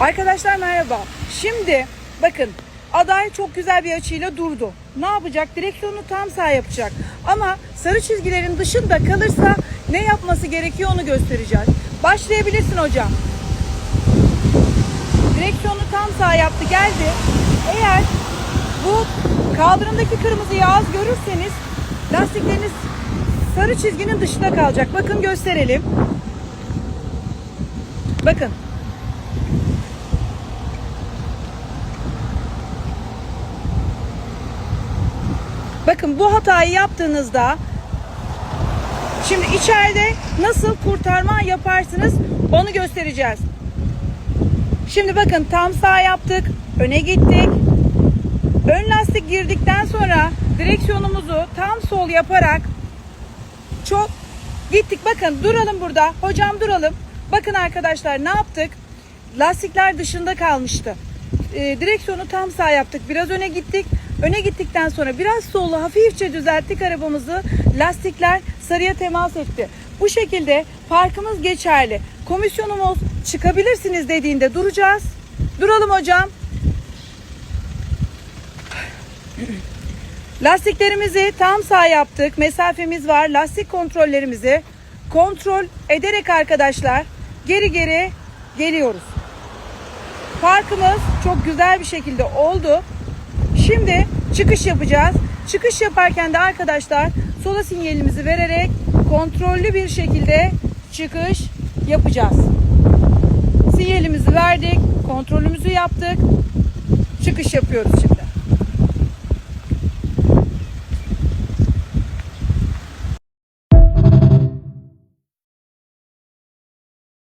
Arkadaşlar merhaba. Şimdi bakın aday çok güzel bir açıyla durdu. Ne yapacak? Direksiyonu tam sağ yapacak. Ama sarı çizgilerin dışında kalırsa ne yapması gerekiyor onu göstereceğiz. Başlayabilirsin hocam. Direksiyonu tam sağ yaptı geldi. Eğer bu kaldırımdaki kırmızıyı az görürseniz lastikleriniz sarı çizginin dışında kalacak. Bakın gösterelim. Bakın Bakın bu hatayı yaptığınızda şimdi içeride nasıl kurtarma yaparsınız onu göstereceğiz. Şimdi bakın tam sağ yaptık. Öne gittik. Ön lastik girdikten sonra direksiyonumuzu tam sol yaparak çok gittik. Bakın duralım burada. Hocam duralım. Bakın arkadaşlar ne yaptık? Lastikler dışında kalmıştı. Ee, direksiyonu tam sağ yaptık. Biraz öne gittik. Öne gittikten sonra biraz solu hafifçe düzelttik arabamızı. Lastikler sarıya temas etti. Bu şekilde parkımız geçerli. Komisyonumuz çıkabilirsiniz dediğinde duracağız. Duralım hocam. Lastiklerimizi tam sağ yaptık. Mesafemiz var. Lastik kontrollerimizi kontrol ederek arkadaşlar geri geri geliyoruz. Parkımız çok güzel bir şekilde oldu. Şimdi çıkış yapacağız. Çıkış yaparken de arkadaşlar sola sinyalimizi vererek kontrollü bir şekilde çıkış yapacağız. Sinyalimizi verdik, kontrolümüzü yaptık. Çıkış yapıyoruz şimdi.